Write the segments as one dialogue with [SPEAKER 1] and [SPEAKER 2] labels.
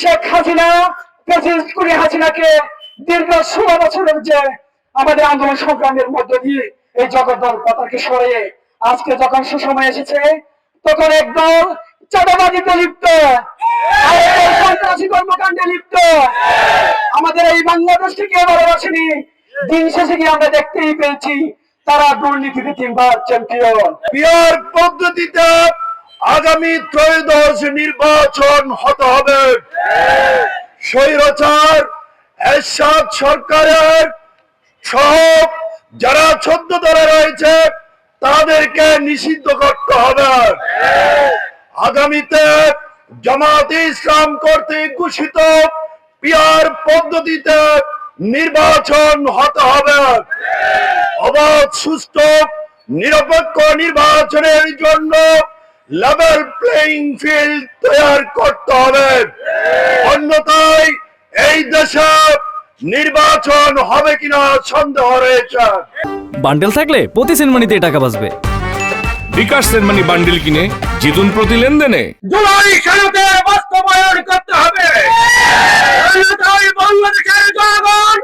[SPEAKER 1] Sheikh Hasina, president কুড়ি হাসিনাকে দীর্ঘ ষোলো বছরের যে আমাদের আন্দোলন সংগ্রামের মধ্য দিয়ে এই জগদ্দল পতাকে সরিয়ে আজকে যখন সুসময় এসেছে, তখন একদল চাঁদাবাজিতে লিপ্ত কর্মকাণ্ডে লিপ্ত। আমাদের এই বাংলাদেশকে কেউ ভালোবাসেনি দিন শেষে গিয়ে আমরা দেখতেই পেয়েছি, তারা দুর্নীতিতে তিনবার চ্যাম্পিয়ন
[SPEAKER 2] পিয়ার পদ্ধতিতে আগামী ত্রয়োদশ নির্বাচন হতে হবে। এরশাদ সরকারের সব যারা দলে রয়েছে, তাদেরকে নিষিদ্ধ করতে হবে। আগামীতে জামাতে ইসলাম ঘোষিত পিয়ার পদ্ধতিতে নির্বাচন হতে হবে। অবাধ সুস্থ নিরপেক্ষ নির্বাচনের জন্য লেভেল প্লেইং ফিল্ড তৈরি করতে হবে। অন্যথায় এই দেশে নির্বাচন হবে কিনা সন্দেহ রয়েছে।
[SPEAKER 3] বান্ডেল থাকলে প্রতি সেনমানিতে টাকা বাঁচবে।
[SPEAKER 4] বিকাশ সেনমানি বান্ডিল কিনে জিতুন প্রতি লেনদেনে।
[SPEAKER 2] জুলাই খেলাতে বাস্তবায়ন করতে হবে অন্যথায় বাংলাদেশের জনগণ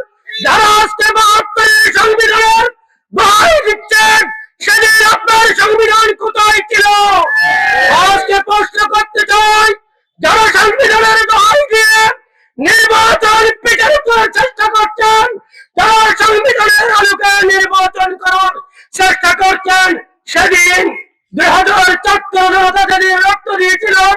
[SPEAKER 2] যারা আজকে বাহাত্তর সংবিধানের দোহাই দিচ্ছেন সেদিন আপনার সংবিধান কোথায় ছিল আজকে প্রশ্ন করতে চাই যারা সংবিধানের দোহাই দিয়ে নির্বাচন পিছনে করার চেষ্টা করছেন যারা সংবিধানের আলোকে নির্বাচন করার চেষ্টা করছেন সেদিন দুই হাজার চারটে জনতা যেদিন রক্ত দিয়েছিলেন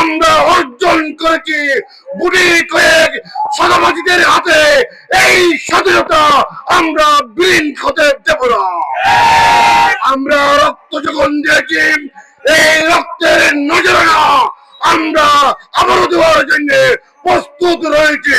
[SPEAKER 2] আমরা অর্জন করেছি। বুড়ি কয়েক সাদাবাজিদের হাতে এই স্বাধীনতা আমরা বিলীন হতে দেব না। আমরা রক্ত যখন দিয়েছি, এই রক্তের নজরানা আমরা আবারও দেওয়ার জন্য প্রস্তুত রয়েছে।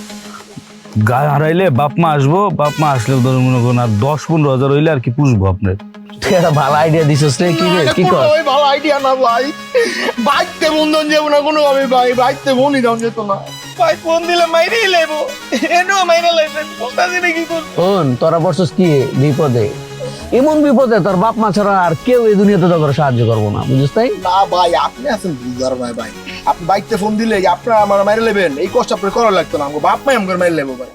[SPEAKER 5] গা হারাইলে বাপ মা আসব বাপ মা আসলে তোর মনে করুন আর দশ পনেরো হাজার হইলে আর কি পুষবো আপনার।
[SPEAKER 6] তুই একটা ভালো আইডিয়া দিছিস রে কি রে কি কর?
[SPEAKER 7] ওই ভালো আইডিয়া না ভাই। বাইতে বন্ধন যাব না কোনো ভাবে ভাই বাইতে বনি দাও যেত না।
[SPEAKER 8] ভাই ফোন দিলে মাইরে লেবো। এনো মাইরে বুঝতাছি না কি করব
[SPEAKER 6] ফোন তোরা বসছিস কি বিপদে? এমন বিপদে তোর বাপ মা ছাড়া আর কেউ এই দুনিয়াতে তোর সাহায্য করব না, বুঝিস তাই?
[SPEAKER 7] না ভাই, আপনি আছেন বুঝার ভাই ভাই। আপনি বাইকতে ফোন দিলে আপনার আমার মাইরে নেবেন। এই কষ্ট আপনার করা লাগতো না, আমাকে বাপ মাই আমার মাইরে নেব ভাই।